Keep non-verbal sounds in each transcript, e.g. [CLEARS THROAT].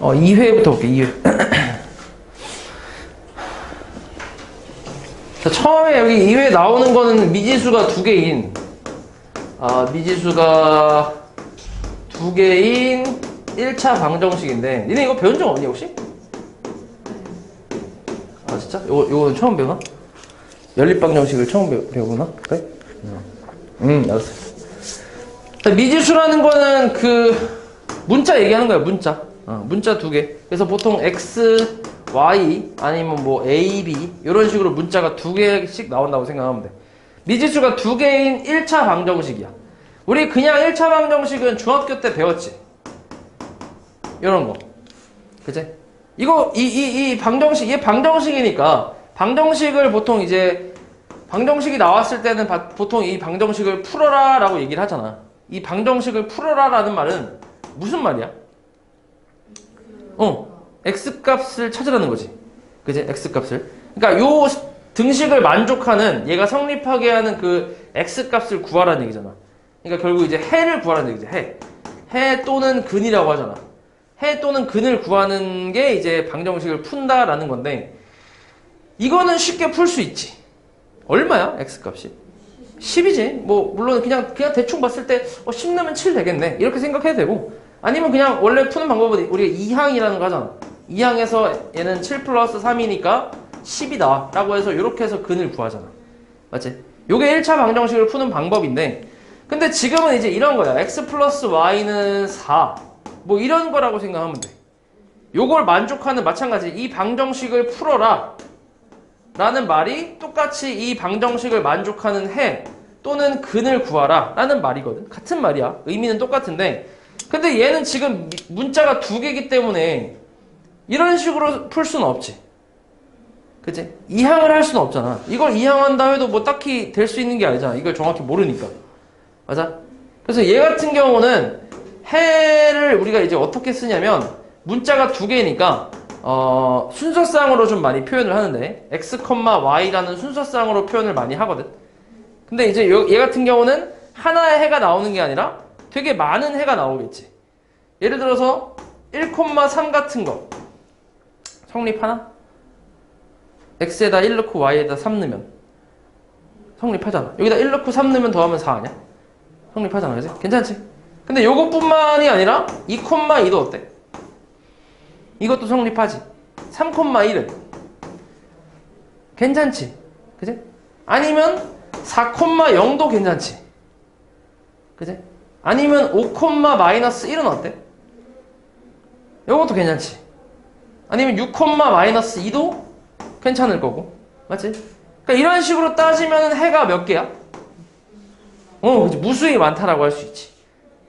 어, 2회부터 볼게, 2회. 자, 처음에 여기 2회 나오는 거는 미지수가 두 개인, 아, 미지수가 두 개인 1차 방정식인데, 니네 이거 배운 적 없니, 혹시? 아, 진짜? 요거, 요거는 처음 배우나? 연립방정식을 처음 배우, 배우나? 그래? 음, 알았어. 자, 미지수라는 거는 그 문자 얘기하는 거야, 문자. 어, 문자 두 개. 그래서 보통 x, y 아니면 뭐 a, b 이런 식으로 문자가 두 개씩 나온다고 생각하면 돼. 미지수가 두 개인 1차 방정식이야. 우리 그냥 1차 방정식은 중학교 때 배웠지. 이런 거. 그치? 이거 이 이 이 방정식 이게 방정식이니까 방정식을 보통 이제 방정식이 나왔을 때는 바- 보통 이 방정식을 풀어라 라고 얘기를 하잖아. 이 방정식을 풀어라 라는 말은 무슨 말이야? 어, x 값을 찾으라는 거지. 그지? x 값을. 그러니까 요 등식을 만족하는 얘가 성립하게 하는 그 x 값을 구하라는 얘기잖아. 그러니까 결국 이제 해를 구하라는 얘기지. 해. 해 또는 근이라고 하잖아. 해 또는 근을 구하는 게 이제 방정식을 푼다라는 건데 이거는 쉽게 풀 수 있지. 얼마야? x 값이? 10이지. 뭐 물론 그냥 그냥 대충 봤을 때 어, 10 넣으면 7 되겠네. 이렇게 생각해도 되고 아니면 그냥 원래 푸는 방법은 우리가 2항이라는 거 하잖아. 2항에서 얘는 7 플러스 3이니까 10이다 라고 해서 이렇게 해서 근을 구하잖아. 맞지? 요게 1차 방정식을 푸는 방법인데 근데 지금은 이제 이런 거야. x 플러스 y는 4. 뭐 이런 거라고 생각하면 돼. 요걸 만족하는 마찬가지 이 방정식을 풀어라. 라는 말이 똑같이 이 방정식을 만족하는 해 또는 근을 구하라 라는 말이거든. 같은 말이야. 의미는 똑같은데 근데 얘는 지금 미- 문자가 두 개이기 때문에 이런 식으로 풀 수는 없지. 그치? 이항을 할 수는 없잖아. 이걸 이항한다 해도 뭐 딱히 될 수 있는 게 아니잖아. 이걸 정확히 모르니까. 맞아? 그래서 얘 같은 경우는 해를 우리가 이제 어떻게 쓰냐면 문자가 두 개니까 어, 순서상으로 좀 많이 표현을 하는데 x, y라는 순서상으로 표현을 많이 하거든. 근데 이제 요- 얘 같은 경우는 하나의 해가 나오는 게 아니라 되게 많은 해가 나오겠지. 예를 들어서 1,3 같은 거 성립하나? x에다 1 넣고 y에다 3 넣으면 성립하잖아. 여기다 1 넣고 3 넣으면 더하면 4 아니야? 성립하잖아, 그지? 괜찮지? 근데 요것뿐만이 아니라 2,2도 어때? 이것도 성립하지. 3,1은 괜찮지? 그지? 아니면 4,0도 괜찮지? 그지? 아니면 5,-1은 어때? 요것도 괜찮지? 아니면 6,-2도 괜찮을 거고. 맞지? 그러니까 이런 식으로 따지면 해가 몇 개야? 어. 무수히 많다라고 할 수 있지.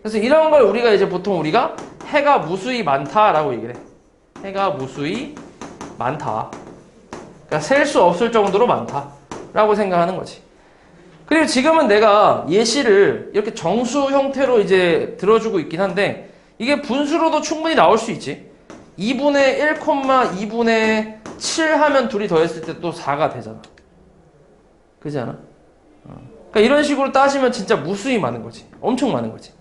그래서 이런 걸 우리가 이제 보통 우리가 해가 무수히 많다라고 얘기를 해. 해가 무수히 많다. 그러니까 셀 수 없을 정도로 많다라고 생각하는 거지. 그리고 지금은 내가 예시를 이렇게 정수 형태로 이제 들어주고 있긴 한데 이게 분수로도 충분히 나올 수 있지. 2분의 1, 2분의 7 하면 둘이 더했을 때 또 4가 되잖아. 그지 않아? 어. 그러니까 이런 식으로 따지면 진짜 무수히 많은 거지. 엄청 많은 거지.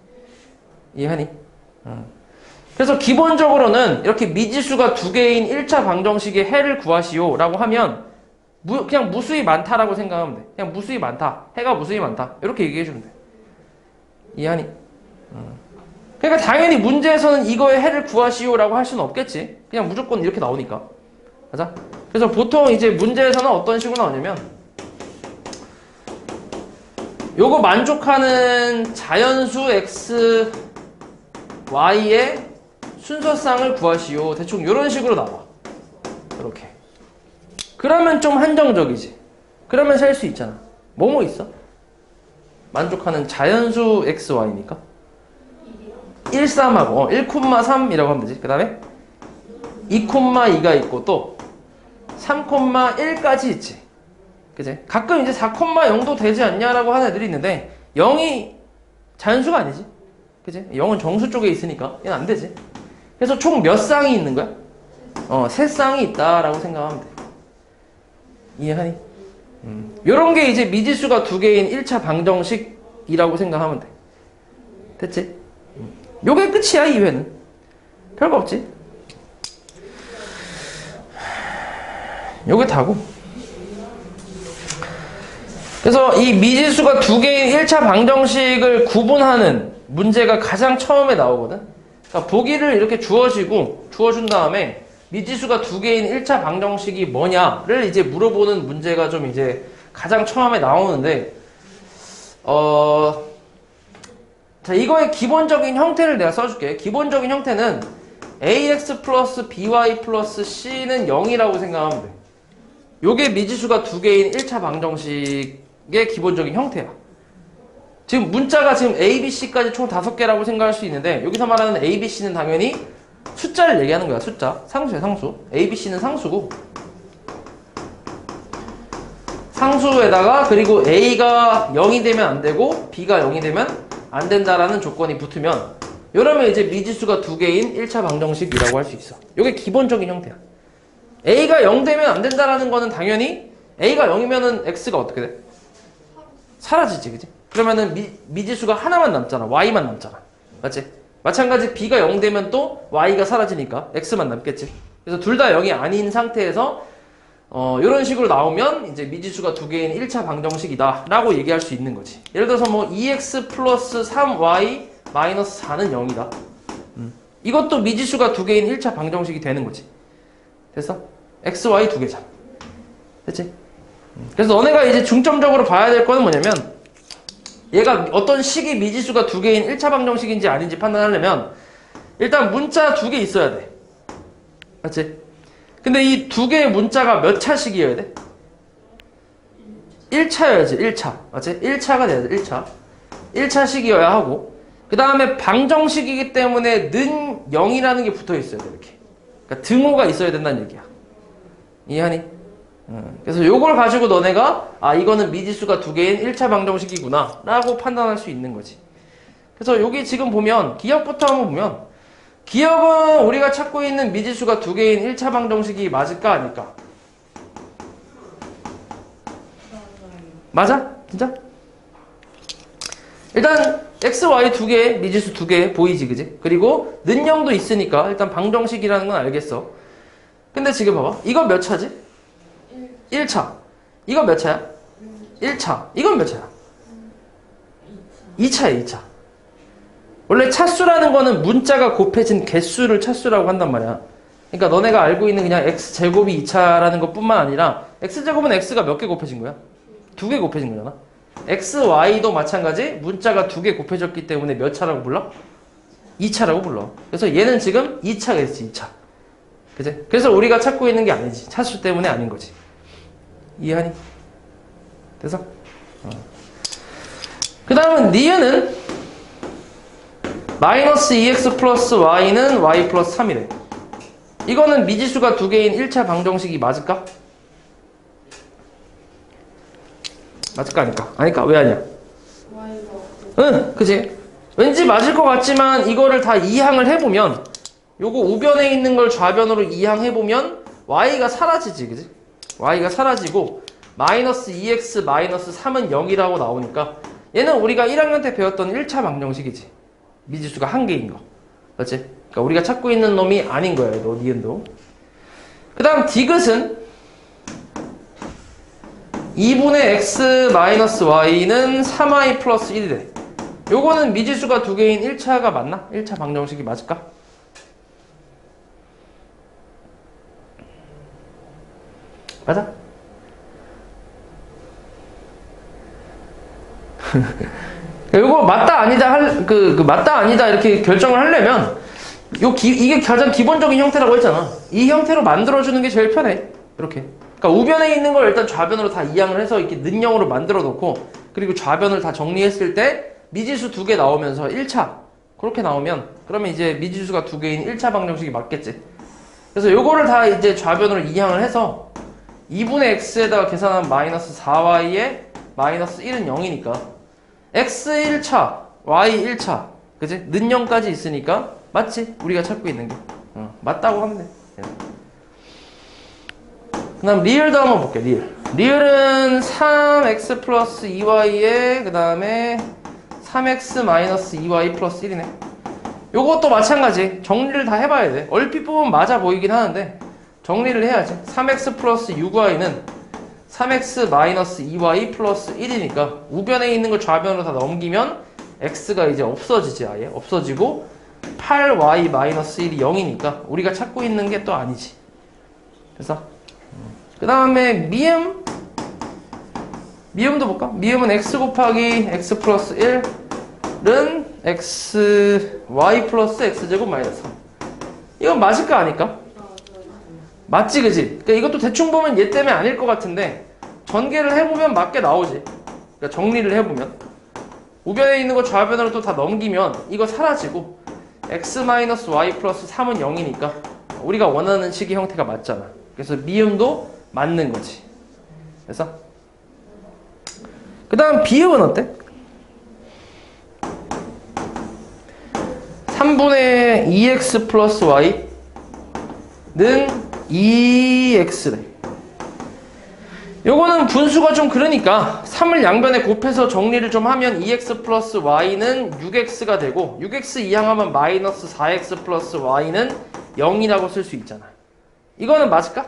이해하니? 어. 그래서 기본적으로는 이렇게 미지수가 두 개인 1차 방정식의 해를 구하시오 라고 하면 무- 그냥 무수히 많다라고 생각하면 돼. 그냥 무수히 많다. 해가 무수히 많다. 이렇게 얘기해 주면 돼. 이해하니? 어. 그러니까 당연히 문제에서는 이거의 해를 구하시오 라고 할 수는 없겠지. 그냥 무조건 이렇게 나오니까. 맞아? 그래서 보통 이제 문제에서는 어떤 식으로 나오냐면 요거 만족하는 자연수 x, y의 순서상을 구하시오. 대충 이런 식으로 나와. 이렇게. 그러면 좀 한정적이지. 그러면 셀 수 있잖아. 뭐뭐 있어? 만족하는 자연수 x, y니까. 1, 3하고, 어, 1,3이라고 하면 되지. 그 다음에 2,2가 있고 또 3,1까지 있지. 그지? 가끔 이제 4,0도 되지 않냐라고 하는 애들이 있는데 0이 자연수가 아니지. 그지? 0은 정수 쪽에 있으니까 얘는 안 되지. 그래서 총 몇 쌍이 있는 거야? 어, 세 쌍이 있다라고 생각하면 돼. 이해하니? 음. 요런 게 이제 미지수가 두 개인 1차 방정식이라고 생각하면 돼. 됐지? 음. 요게 끝이야, 2회는. 별거 없지? 요게 다고. 그래서 이 미지수가 두 개인 1차 방정식을 구분하는 문제가 가장 처음에 나오거든. 그러니까 보기를 이렇게 주어지고 주어준 다음에 미지수가 두 개인 1차 방정식이 뭐냐를 이제 물어보는 문제가 좀 이제 가장 처음에 나오는데 어, 자, 이거의 기본적인 형태를 내가 써줄게. 기본적인 형태는 ax 플러스 by 플러스 c는 0이라고 생각하면 돼. 요게 미지수가 두 개인 1차 방정식의 기본적인 형태야. 지금 문자가 지금 a, b, c까지 총 다섯 개라고 생각할 수 있는데 여기서 말하는 a, b, c는 당연히 숫자를 얘기하는 거야. 숫자. 상수야, 상수. a, b, c는 상수고 상수에다가 그리고 a가 0이 되면 안 되고 b가 0이 되면 안 된다라는 조건이 붙으면 이러면 이제 미지수가 두 개인 1차 방정식이라고 할 수 있어. 이게 기본적인 형태야. a가 0 되면 안 된다라는 거는 당연히 a가 0이면은 x가 어떻게 돼? 사라지지, 그지? 그러면은 미, 미지수가 하나만 남잖아. y만 남잖아. 맞지? 마찬가지 b가 0 되면 또 y가 사라지니까 x만 남겠지. 그래서 둘 다 0이 아닌 상태에서 어, 이런 식으로 나오면 이제 미지수가 두 개인 1차 방정식이다 라고 얘기할 수 있는 거지. 예를 들어서 뭐 2x 플러스 3y 마이너스 4는 0이다. 음. 이것도 미지수가 두 개인 1차 방정식이 되는 거지. 됐어? x, y 두 개잖아. 됐지? 음. 그래서 너네가 이제 중점적으로 봐야 될 거는 뭐냐면 얘가 어떤 식이 미지수가 두 개인 1차 방정식인지 아닌지 판단하려면 일단 문자 두 개 있어야 돼. 맞지? 근데 이 두 개의 문자가 몇 차식이어야 돼? 1차여야지, 1차. 맞지? 1차가 돼야 돼, 1차. 1차식이어야 하고, 그 다음에 방정식이기 때문에 는 0이라는 게 붙어 있어야 돼, 이렇게. 그러니까 등호가 있어야 된다는 얘기야. 이해하니? 음, 그래서 요걸 가지고 너네가, 아, 이거는 미지수가 두 개인 1차 방정식이구나, 라고 판단할 수 있는 거지. 그래서 여기 지금 보면, 기억부터 한번 보면, 기억은 우리가 찾고 있는 미지수가 두 개인 1차 방정식이 맞을까 아닐까? 맞아? 진짜? 일단 x, y 두 개, 미지수 두 개 보이지 그지? 그리고 는형도 있으니까 일단 방정식이라는 건 알겠어. 근데 지금 봐봐. 이건 몇 차지? 1차. 이건 몇 차야? 1차. 이건 몇 차야? 2차야, 2차. 원래 차수라는 거는 문자가 곱해진 개수를 차수라고 한단 말이야. 그러니까 너네가 알고 있는 그냥 x 제곱이 2차라는 것뿐만 아니라 x 제곱은 x가 몇 개 곱해진 거야? 두 개 곱해진 거잖아. x, y도 마찬가지 문자가 두 개 곱해졌기 때문에 몇 차라고 불러? 2차라고 불러. 그래서 얘는 지금 2차가 됐지, 2차. 그지? 그래서 우리가 찾고 있는 게 아니지. 차수 때문에 아닌 거지. 이해하니? 돼서? 어. 그 다음은 니은은 마이너스 2x 플러스 y는 y 플러스 3이래. 이거는 미지수가 두 개인 1차 방정식이 맞을까? 맞을까 아닐까? 아닐까? 왜 아니야? 응, 그지? 왠지 맞을 것 같지만 이거를 다 이항을 해보면 요거 우변에 있는 걸 좌변으로 이항해보면 y가 사라지지, 그지? Y가 사라지고 마이너스 2x 마이너스 3은 0이라고 나오니까 얘는 우리가 1학년 때 배웠던 1차 방정식이지. 미지수가 한 개인 거. 그렇지? 그러니까 우리가 찾고 있는 놈이 아닌 거예요. 너 니은도. 그 다음 디귿은 2분의 x 마이너스 y는 3y 플러스 1이래. 요거는 미지수가 두 개인 1차가 맞나? 1차 방정식이 맞을까? 맞아? [LAUGHS] 요거 맞다 아니다 할 그 그 맞다 아니다 이렇게 결정을 하려면 요 기, 이게 가장 기본적인 형태라고 했잖아. 이 형태로 만들어 주는 게 제일 편해. 이렇게. 그러니까 우변에 있는 걸 일단 좌변으로 다 이항을 해서 이렇게 는형으로 만들어 놓고 그리고 좌변을 다 정리했을 때 미지수 두 개 나오면서 1차 그렇게 나오면 그러면 이제 미지수가 두 개인 1차 방정식이 맞겠지. 그래서 요거를 다 이제 좌변으로 이항을 해서 2분의 x에다가 계산하면 마이너스 4y에 마이너스 1은 0이니까 x 1차, y 1차, 그지? 는형까지 있으니까 맞지? 우리가 찾고 있는 게 어, 맞다고 하면 돼. 예. 그다음 리을도 한번 볼게. 리을. 리을은 3x 플러스 2y에 그 다음에 3x 마이너스 2y 플러스 1이네. 요것도 마찬가지. 정리를 다 해봐야 돼. 얼핏 보면 맞아 보이긴 하는데 정리를 해야지. 3x 플러스 6y는 3x 마이너스 2y 플러스 1이니까 우변에 있는 걸 좌변으로 다 넘기면 x가 이제 없어지지 아예 없어지고 8y 마이너스 1이 0이니까 우리가 찾고 있는 게 또 아니지. 그래서 그 다음에 미음 미음도 볼까? 미음은 x 곱하기 x 플러스 1은 x y 플러스 x제곱 마이너스 3 이건 맞을 거 아닐까? 맞지 그지? 그러니까 이것도 대충 보면 얘 때문에 아닐 것 같은데 전개를 해보면 맞게 나오지. 그러니까 정리를 해보면. 우변에 있는 거 좌변으로 또 다 넘기면 이거 사라지고 x 마이너스 y 플러스 3은 0이니까 우리가 원하는 식의 형태가 맞잖아. 그래서 미음도 맞는 거지. 그래서? 그 다음 비음은 어때? 3분의 2x 플러스 y는 2x래. 요거는 분수가 좀 그러니까 3을 양변에 곱해서 정리를 좀 하면 2x 플러스 y는 6x가 되고 6x 이항하면 마이너스 4x 플러스 y는 0이라고 쓸 수 있잖아. 이거는 맞을까?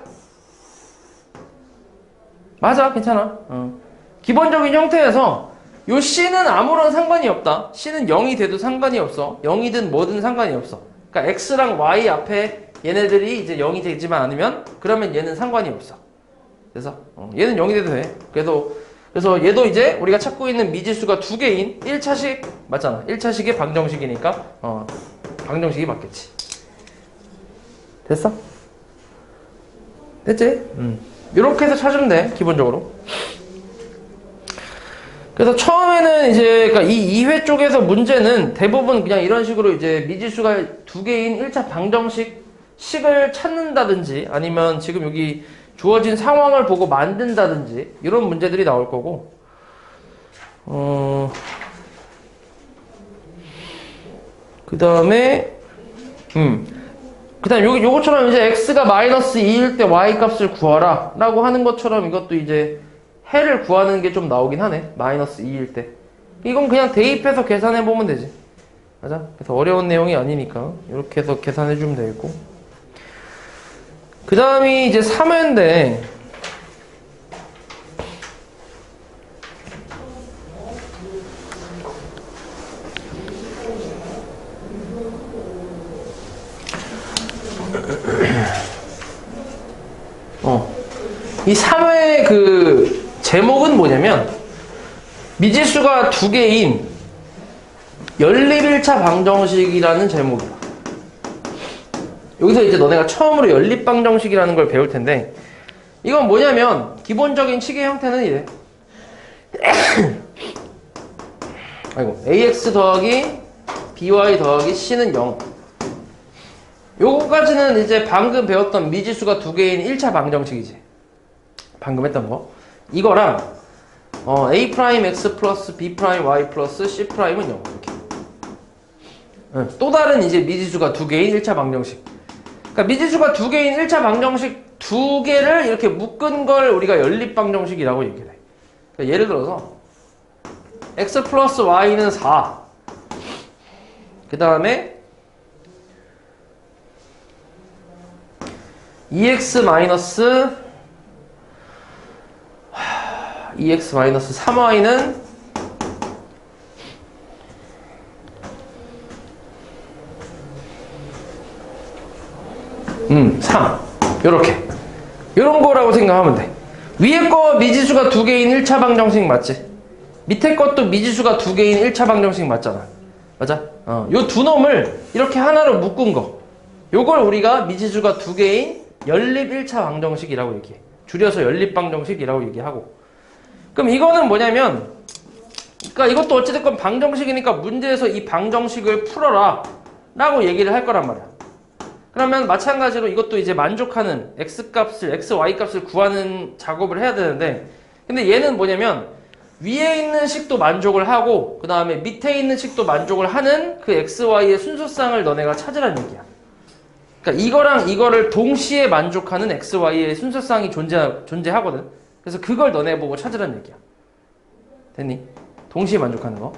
맞아, 괜찮아. 어. 기본적인 형태에서 요 c는 아무런 상관이 없다. c는 0이 돼도 상관이 없어. 0이든 뭐든 상관이 없어. 그러니까 x랑 y 앞에 얘네들이 이제 0이 되지만 않으면 그러면 얘는 상관이 없어. 그래서 어, 얘는 0이 돼도 돼. 그래도 그래서 얘도 이제 우리가 찾고 있는 미지수가 두 개인 1차식 맞잖아. 1차식의 방정식이니까 어, 방정식이 맞겠지. 됐어? 됐지? 음. 이렇게 해서 찾으면 돼. 기본적으로. 그래서 처음에는 이제 그러니까 이 2회 쪽에서 문제는 대부분 그냥 이런 식으로 이제 미지수가 두 개인 1차 방정식 식을 찾는다든지 아니면 지금 여기 주어진 상황을 보고 만든다든지 이런 문제들이 나올 거고 어 그 다음에 음 그 다음 요 요거처럼 이제 x가 마이너스 2일 때 y 값을 구하라 라고 하는 것처럼 이것도 이제 해를 구하는 게 좀 나오긴 하네. 마이너스 2일 때. 이건 그냥 대입해서 계산해 보면 되지. 맞아? 그래서 어려운 내용이 아니니까 이렇게 해서 계산해 주면 되겠고. 그 다음이 이제 3회인데 [CLEARS THROAT] 어. 이 3회 그 제목은 뭐냐면 미지수가 두 개인 연립 1차 방정식이라는 제목이야. 여기서 이제 너네가 처음으로 연립 방 정식이라는 걸 배울 텐데 이건 뭐냐면 기본적인 식의 형태는 이래. [COUGHS] 아이고 ax 더하기 by 더하기 c는 0. 요거까지는 이제 방금 배웠던 미지수가 두 개인 1차 방정식이지. 방금 했던 거. 이거랑 어, a 프라임 x 플러스 b 프라임 y 플러스 c 프라임은 0 이렇게. 응, 또 다른 이제 미지수가 두 개인 1차 방정식. 그러니까 미지수가 두 개인 1차 방정식 두 개를 이렇게 묶은 걸 우리가 연립 방정식이라고 얘기를 해. 그러니까 예를 들어서 x 플러스 y는 4. 그 다음에 2x 마이너스 2x 마이너스 3y는 음, 3. 요렇게. 요런 거라고 생각하면 돼. 위에 거 미지수가 두 개인 1차 방정식 맞지? 밑에 것도 미지수가 두 개인 1차 방정식 맞잖아. 맞아? 어, 요 두 놈을 이렇게 하나로 묶은 거. 요걸 우리가 미지수가 두 개인 연립 1차 방정식이라고 얘기해. 줄여서 연립 방정식이라고 얘기하고. 그럼 이거는 뭐냐면, 그러니까 이것도 어찌됐건 방정식이니까 문제에서 이 방정식을 풀어라. 라고 얘기를 할 거란 말이야. 그러면 마찬가지로 이것도 이제 만족하는 x 값을, x, y 값을 구하는 작업을 해야 되는데, 근데 얘는 뭐냐면, 위에 있는 식도 만족을 하고, 그 다음에 밑에 있는 식도 만족을 하는 그 x, y의 순서쌍을 너네가 찾으라는 얘기야. 그러니까 이거랑 이거를 동시에 만족하는 x, y의 순서쌍이 존재, 존재하거든. 그래서 그걸 너네 보고 찾으라는 얘기야. 됐니? 동시에 만족하는 거.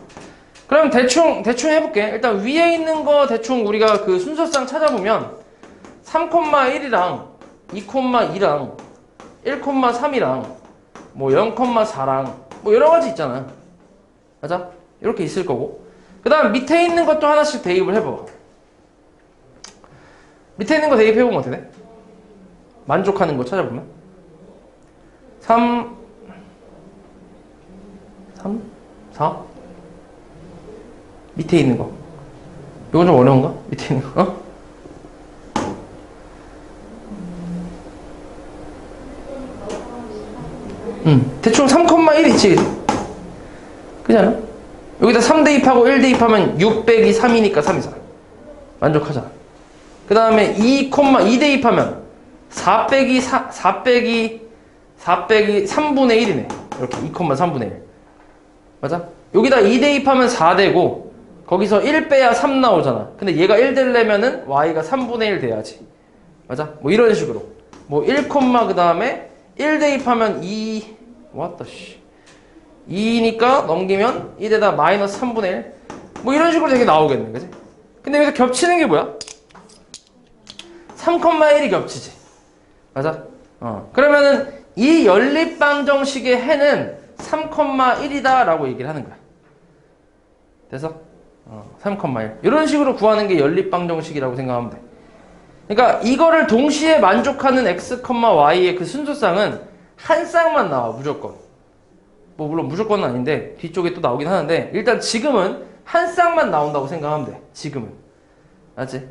그럼 대충, 대충 해볼게. 일단 위에 있는 거 대충 우리가 그 순서쌍 찾아보면 3,1이랑 2,2랑 1,3이랑 뭐 0,4랑 뭐 여러 가지 있잖아. 맞아? 이렇게 있을 거고. 그 다음 밑에 있는 것도 하나씩 대입을 해봐. 밑에 있는 거 대입해보면 어떻게 돼? 만족하는 거 찾아보면. 3, 3, 4? 밑에 있는 거. 이건 좀 어려운가? 밑에 있는 거. 어? 음, 대충 3,1 있지, 그지? 그지 않아? 여기다 3 대입하고 1 대입하면 6 빼기 3이니까 3이잖아. 만족하잖아. 그 다음에 2, 2 대입하면 4 빼기 4, 4 빼기 4 빼기 3분의 1이네. 이렇게 2, 3분의 1. 맞아? 여기다 2 대입하면 4 되고 거기서 1 빼야 3 나오잖아. 근데 얘가 1 되려면은 y가 3분의 1 돼야지. 맞아? 뭐 이런 식으로. 뭐 1, 그 다음에 1 대입하면 2 왔다 씨. 2니까 넘기면 1에다 마이너스 3분의 1. 뭐 이런 식으로 되게 나오겠네. 그지? 근데 여기서 겹치는 게 뭐야? 3,1이 겹치지. 맞아? 어. 그러면은 이 연립방정식의 해는 3,1이다 라고 얘기를 하는 거야. 돼서? 어, 3,1. 이런 식으로 구하는 게 연립방정식이라고 생각하면 돼. 그러니까 이거를 동시에 만족하는 x, y의 그 순서쌍은 한 쌍만 나와 무조건. 뭐 물론 무조건은 아닌데 뒤쪽에 또 나오긴 하는데 일단 지금은 한 쌍만 나온다고 생각하면 돼. 지금은. 알지?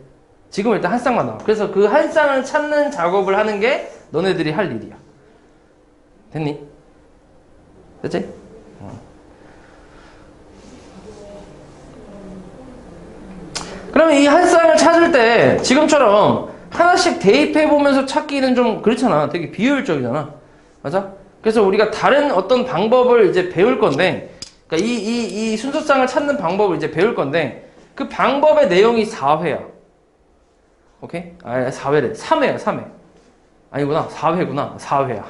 지금 일단 한 쌍만 나와. 그래서 그 한 쌍을 찾는 작업을 하는 게 너네들이 할 일이야. 됐니? 됐지? 어. 그러면 이 한 쌍을 찾을 때 지금처럼 하나씩 대입해 보면서 찾기는 좀 그렇잖아. 되게 비효율적이잖아. 맞아? 그래서 우리가 다른 어떤 방법을 이제 배울 건데, 그러니까 이, 이, 이 순서쌍을 찾는 방법을 이제 배울 건데, 그 방법의 내용이 4회야. 오케이? 아, 4회래. 3회야, 3회. 아니구나. 4회구나. 4회야.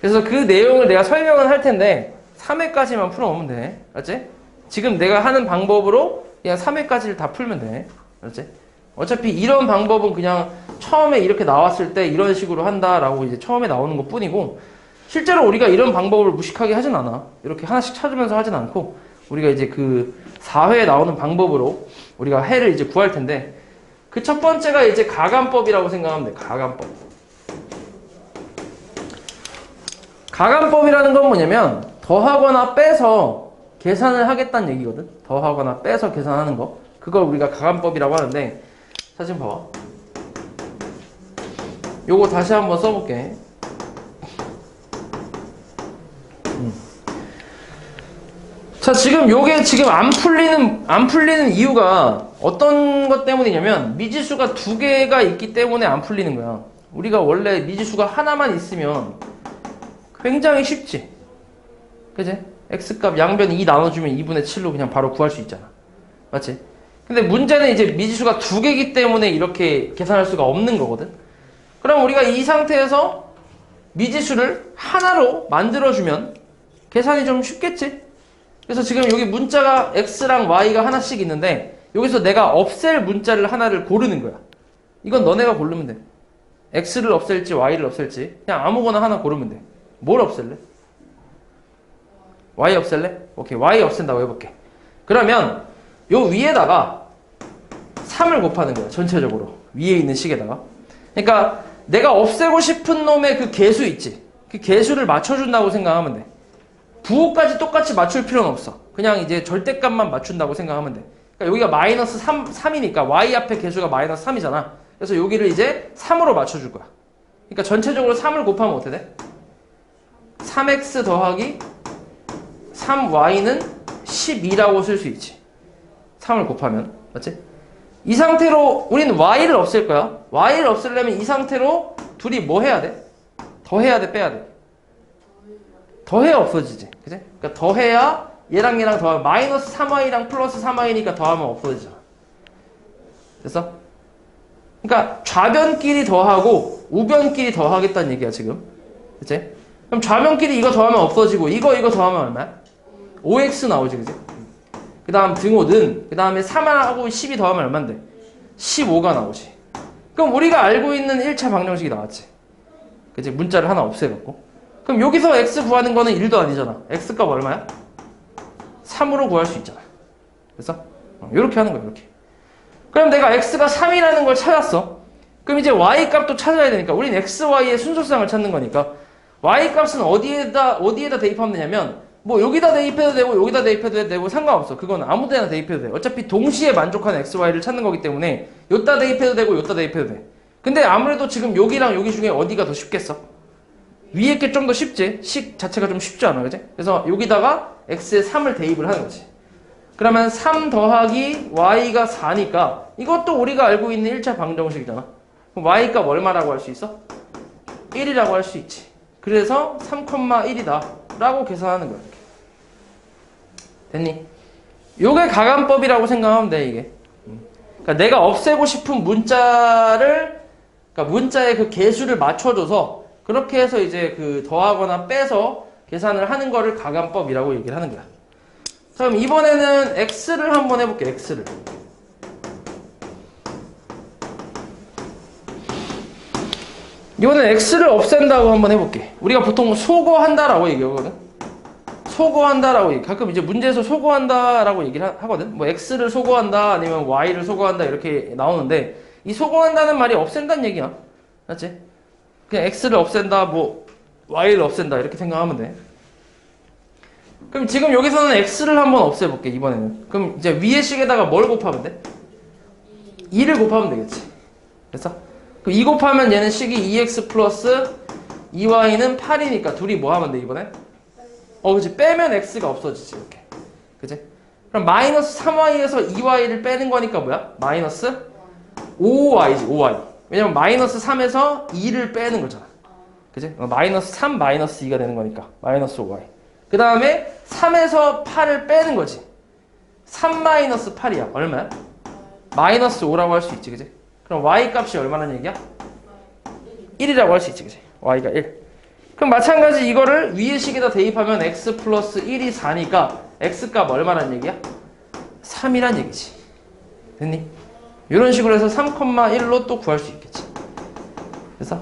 그래서 그 내용을 내가 설명은 할 텐데, 3회까지만 풀어오면 돼. 알지? 지금 내가 하는 방법으로 그냥 3회까지를 다 풀면 돼. 알지? 어차피 이런 방법은 그냥 처음에 이렇게 나왔을 때 이런 식으로 한다라고 이제 처음에 나오는 것 뿐이고, 실제로 우리가 이런 방법을 무식하게 하진 않아. 이렇게 하나씩 찾으면서 하진 않고, 우리가 이제 그 4회에 나오는 방법으로 우리가 해를 이제 구할 텐데, 그 첫 번째가 이제 가감법이라고 생각하면 돼. 가감법. 가감법이라는 건 뭐냐면, 더하거나 빼서 계산을 하겠다는 얘기거든. 더하거나 빼서 계산하는 거. 그걸 우리가 가감법이라고 하는데, 자, 지금 봐봐. 요거 다시 한번 써볼게. 자, 지금 요게 지금 안 풀리는, 안 풀리는 이유가 어떤 것 때문이냐면 미지수가 두 개가 있기 때문에 안 풀리는 거야. 우리가 원래 미지수가 하나만 있으면 굉장히 쉽지. 그지? x값 양변 2 나눠주면 2분의 7로 그냥 바로 구할 수 있잖아. 맞지? 근데 문제는 이제 미지수가 두 개이기 때문에 이렇게 계산할 수가 없는 거거든. 그럼 우리가 이 상태에서 미지수를 하나로 만들어주면 계산이 좀 쉽겠지? 그래서 지금 여기 문자가 x랑 y가 하나씩 있는데 여기서 내가 없앨 문자를 하나를 고르는 거야. 이건 너네가 고르면 돼. x를 없앨지 y를 없앨지 그냥 아무거나 하나 고르면 돼. 뭘 없앨래? y 없앨래? 오케이 y 없앤다고 해볼게. 그러면 요 위에다가 3을 곱하는 거야. 전체적으로 위에 있는 식에다가. 그러니까 내가 없애고 싶은 놈의 그 개수 있지. 그 개수를 맞춰준다고 생각하면 돼. 부호까지 똑같이 맞출 필요는 없어. 그냥 이제 절대값만 맞춘다고 생각하면 돼. 그러니까 여기가 마이너스 3, 3이니까 y 앞에 개수가 마이너스 3이잖아. 그래서 여기를 이제 3으로 맞춰줄 거야. 그러니까 전체적으로 3을 곱하면 어떻게 돼? 3x 더하기 3y는 12라고 쓸 수 있지. 3을 곱하면. 맞지? 이 상태로 우리는 y를 없앨 거야. y를 없애려면 이 상태로 둘이 뭐 해야 돼? 더 해야 돼? 빼야 돼? 더해야 없어지지. 그지? 그러니까 더해야 얘랑 얘랑 더하면 마이너스 3y랑 플러스 3y니까 더하면 없어지잖아. 됐어? 그러니까 좌변끼리 더하고 우변끼리 더하겠다는 얘기야 지금. 그치? 그럼 좌변끼리 이거 더하면 없어지고 이거 이거 더하면 얼마야? 5x 나오지 그지? 그 다음 등호는 그 다음에 3하고 10이 더하면 얼만데? 15가 나오지. 그럼 우리가 알고 있는 1차 방정식이 나왔지. 그지? 문자를 하나 없애갖고. 그럼 여기서 x 구하는 거는 1도 아니잖아. x 값 얼마야? 3으로 구할 수 있잖아. 그래서 이렇게 하는 거야, 이렇게. 그럼 내가 x가 3이라는 걸 찾았어. 그럼 이제 y 값도 찾아야 되니까 우린 x, y의 순서상을 찾는 거니까 y 값은 어디에다 어디에다 대입하면 되냐면 뭐 여기다 대입해도 되고 여기다 대입해도 되고 상관없어. 그건 아무 데나 대입해도 돼. 어차피 동시에 만족하는 x, y를 찾는 거기 때문에 여기다 대입해도 되고 여기다 대입해도 돼. 근데 아무래도 지금 여기랑 여기 중에 어디가 더 쉽겠어? 위에 게 좀 더 쉽지? 식 자체가 좀 쉽지 않아, 그지? 그래서 여기다가 x에 3을 대입을 하는 거지. 그러면 3 더하기 y가 4니까 이것도 우리가 알고 있는 1차 방정식이잖아. 그럼 y 값 얼마라고 할 수 있어? 1이라고 할 수 있지. 그래서 3,1이다 라고 계산하는 거야. 됐니? 요게 가감법이라고 생각하면 돼, 이게. 그러니까 내가 없애고 싶은 문자를 그러니까 문자의 그 개수를 맞춰줘서 그렇게 해서 이제 그 더하거나 빼서 계산을 하는 거를 가감법이라고 얘기를 하는 거야. 자, 그럼 이번에는 x를 한번 해볼게. x를. 이번엔 x를 없앤다고 한번 해볼게. 우리가 보통 소거한다라고 얘기하거든. 소거한다라고 얘기. 가끔 이제 문제에서 소거한다라고 얘기를 하- 하거든. 뭐 x를 소거한다 아니면 y를 소거한다 이렇게 나오는데 이 소거한다는 말이 없앤다는 얘기야. 맞지? 그냥 x를 없앤다 뭐 y를 없앤다 이렇게 생각하면 돼. 그럼 지금 여기서는 x를 한번 없애볼게 이번에는. 그럼 이제 위의 식에다가 뭘 곱하면 돼? 2를 곱하면 되겠지. 됐어? 그럼 2 곱하면 얘는 식이 2x 플러스 2y는 8이니까 둘이 뭐 하면 돼 이번에? 어 그치 빼면 x가 없어지지 이렇게. 그치? 그럼 마이너스 3y에서 2y를 빼는 거니까 뭐야? 마이너스 5y지 5y. 왜냐면 마이너스 3에서 2를 빼는 거잖아. 그치? 어, 마이너스 3 마이너스 2가 되는 거니까 마이너스 5y. 그 다음에 3에서 8을 빼는 거지. 3 마이너스 8이야. 얼마야? 마이너스 5라고 할 수 있지, 그지? 그럼 y 값이 얼마나 얘기야? 1이라고 할 수 있지, 그지? y가 1. 그럼 마찬가지 이거를 위의 식에다 대입하면 x 플러스 1이 4니까 x 값 얼마란 얘기야? 3이란 얘기지. 됐니? 이런 식으로 해서 3,1로 또 구할 수 있겠지. 그래서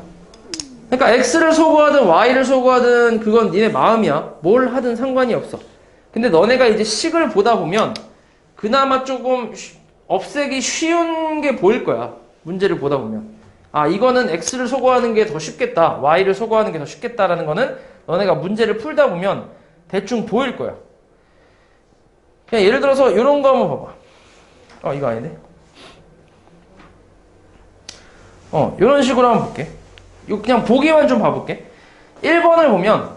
그러니까 x를 소거하든 y를 소거하든 그건 니네 마음이야. 뭘 하든 상관이 없어. 근데 너네가 이제 식을 보다 보면 그나마 조금 쉬- 없애기 쉬운 게 보일 거야. 문제를 보다 보면. 아, 이거는 x를 소거하는 게 더 쉽겠다. y를 소거하는 게 더 쉽겠다라는 거는 너네가 문제를 풀다 보면 대충 보일 거야. 그냥 예를 들어서 이런 거 한번 봐봐. 어, 이거 아니네. 어, 이런 식으로 한번 볼게. 이거 그냥 보기만 좀 봐볼게. 1번을 보면,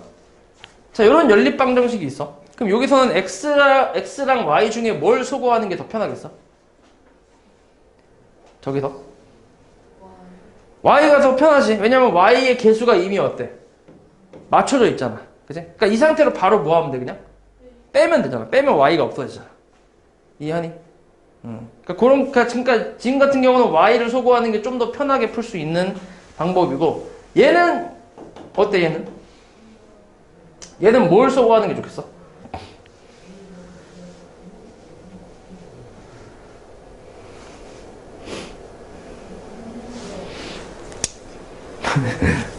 자, 이런 연립 방정식이 있어. 그럼 여기서는 x랑, x랑 y 중에 뭘 소거하는 게 더 편하겠어? 저기서? y가 더 편하지. 왜냐면 y의 개수가 이미 어때? 맞춰져 있잖아. 그지? 그러니까 이 상태로 바로 뭐 하면 돼, 그냥? 빼면 되잖아. 빼면 y가 없어지잖아. 이해하니? 음. 그러니까 그런, 그러니까 지금, 같은 경우는 y를 소거하는 게 좀 더 편하게 풀 수 있는 방법이고, 얘는, 어때, 얘는? 얘는 뭘 소거하는 게 좋겠어?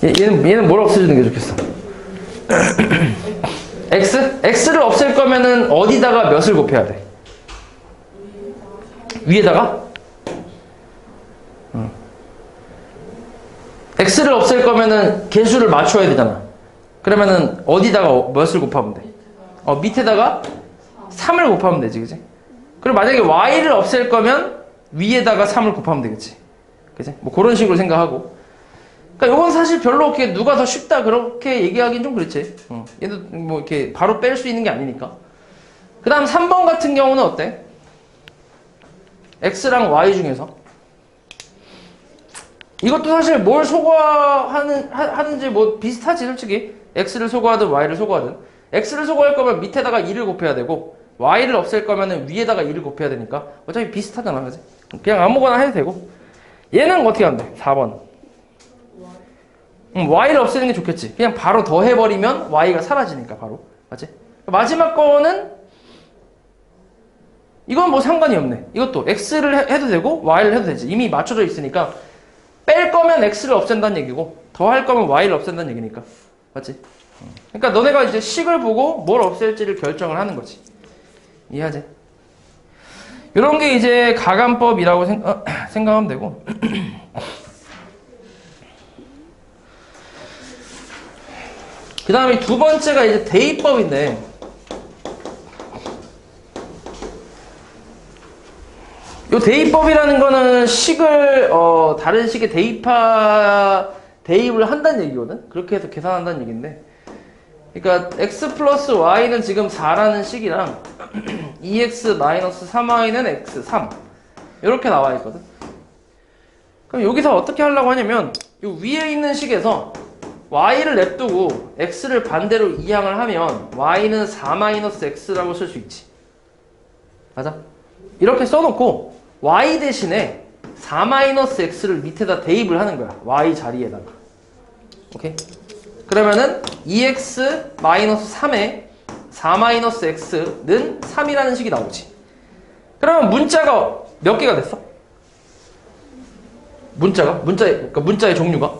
얘- 얘는, 얘는 뭘 없애주는 게 좋겠어? [CLEARS THROAT] x? x를 없앨 거면은 어디다가 몇을 곱해야 돼? 위에다가? 응. x를 없앨 거면은 개수를 맞춰야 되잖아. 그러면은 어디다가 어- 몇을 곱하면 돼? 어, 밑에다가 3을 곱하면 되지, 그지? 그리고 만약에 y를 없앨 거면 위에다가 3을 곱하면 되겠지. 그지? 뭐 그런 식으로 생각하고. 그러니까 이건 사실 별로 이렇게 누가 더 쉽다 그렇게 얘기하기는 좀 그렇지. 어. 얘도 뭐 이렇게 바로 뺄 수 있는 게 아니니까. 그 다음 3번 같은 경우는 어때? X랑 Y 중에서 이것도 사실 뭘 소거하는 하, 하는지 뭐 비슷하지 솔직히 X를 소거하든 Y를 소거하든 X를 소거할 거면 밑에다가 2를 곱해야 되고 Y를 없앨 거면은 위에다가 2를 곱해야 되니까 어차피 비슷하잖아 그지? 그냥 아무거나 해도 되고 얘는 어떻게 하면 돼? 4번 음, y를 없애는 게 좋겠지. 그냥 바로 더해버리면 y가 사라지니까 바로. 맞지? 마지막 거는 이건 뭐 상관이 없네. 이것도 x를 해- 해도 되고 y를 해도 되지. 이미 맞춰져 있으니까 뺄 거면 x를 없앤다는 얘기고 더 할 거면 y를 없앤다는 얘기니까. 맞지? 그러니까 너네가 이제 식을 보고 뭘 없앨지를 결정을 하는 거지. 이해하지? 이런 게 이제 가감법이라고 생, 어, [CLEARS THROAT] 생각하면 되고. [CLEARS THROAT] 그 다음에 두 번째가 이제 대입법인데. 요 대입법이라는 거는 식을 어, 다른 식에 대입하 대입을 한다는 얘기거든. 그렇게 해서 계산한다는 얘기인데. 그러니까 x 플러스 y는 지금 4라는 식이랑 [CLEARS THROAT] 2x 마이너스 3y는 x 3 이렇게 나와 있거든. 그럼 여기서 어떻게 하려고 하냐면 요 위에 있는 식에서 y를 냅두고 x를 반대로 이항을 하면 y는 4 마이너스 x라고 쓸 수 있지. 맞아? 이렇게 써놓고 y 대신에 4 마이너스 x를 밑에다 대입을 하는 거야. y 자리에다가. 오케이? 그러면은 2x 마이너스 3에 4 마이너스 x는 3이라는 식이 나오지. 그러면 문자가 몇 개가 됐어? 문자가? 문자, 그러니까 문자의 종류가?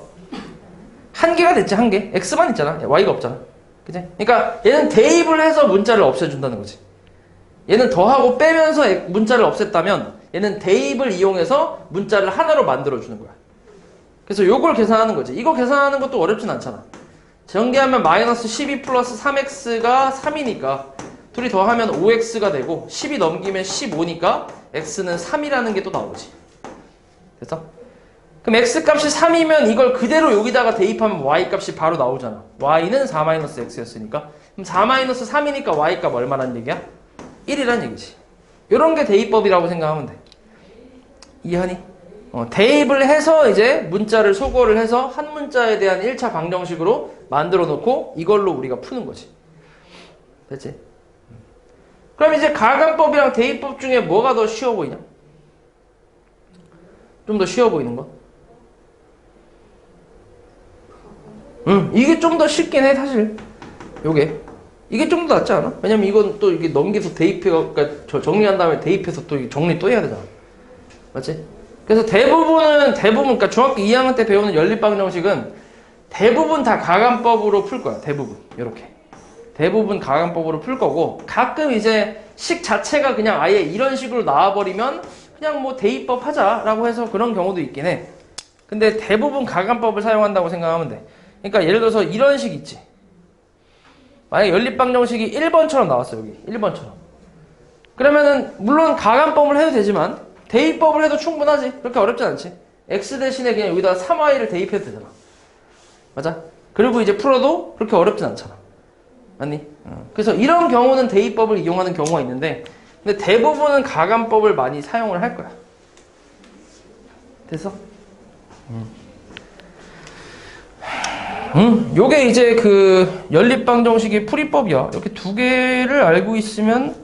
한 개가 됐지, 한 개. x만 있잖아. y가 없잖아. 그지? 그러니까 얘는 대입을 해서 문자를 없애준다는 거지. 얘는 더하고 빼면서 엑- 문자를 없앴다면 얘는 대입을 이용해서 문자를 하나로 만들어주는 거야. 그래서 요걸 계산하는 거지. 이거 계산하는 것도 어렵진 않잖아. 전개하면 마이너스 12 플러스 3x가 3이니까 둘이 더하면 5x가 되고 10이 넘기면 15니까 x는 3이라는 게 또 나오지. 됐어? 그럼 x 값이 3이면 이걸 그대로 여기다가 대입하면 y 값이 바로 나오잖아. y는 4 마이너스 x였으니까. 그럼 4 마이너스 3이니까 y 값 얼마란 얘기야? 1이란 얘기지. 요런 게 대입법이라고 생각하면 돼. 이해하니? 어, 대입을 해서 이제 문자를 소거를 해서 한 문자에 대한 1차 방정식으로 만들어 놓고 이걸로 우리가 푸는 거지. 됐지? 그럼 이제 가감법이랑 대입법 중에 뭐가 더 쉬워 보이냐? 좀 더 쉬워 보이는 거? 응, 이게 좀 더 쉽긴 해, 사실. 요게. 이게 좀 더 낫지 않아? 왜냐면 이건 또 이게 넘겨서 대입해, 그러니까 저 정리한 다음에 대입해서 또 정리 또 해야 되잖아. 맞지? 그래서 대부분은, 대부분, 그러니까 중학교 2학년 때 배우는 연립방정식은 대부분 다 가감법으로 풀 거야, 대부분. 이렇게. 대부분 가감법으로 풀 거고, 가끔 이제 식 자체가 그냥 아예 이런 식으로 나와버리면 그냥 뭐 대입법 하자라고 해서 그런 경우도 있긴 해. 근데 대부분 가감법을 사용한다고 생각하면 돼. 그러니까 예를 들어서 이런 식 있지. 만약에 연립방정식이 1번처럼 나왔어, 여기. 1번처럼. 그러면은, 물론 가감법을 해도 되지만, 대입법을 해도 충분하지. 그렇게 어렵진 않지. x 대신에 그냥 여기다 3y를 대입해도 되잖아. 맞아? 그리고 이제 풀어도 그렇게 어렵진 않잖아. 맞니? 어. 그래서 이런 경우는 대입법을 이용하는 경우가 있는데, 근데 대부분은 가감법을 많이 사용을 할 거야. 됐어? 음, 요게 이제 그 연립방정식의 풀이법이야. 이렇게 두 개를 알고 있으면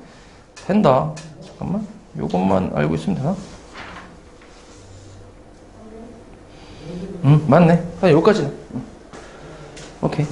된다. 잠깐만. 요것만 알고 있으면 되나? 음, 맞네. 아, 요까지네. 음. 오케이.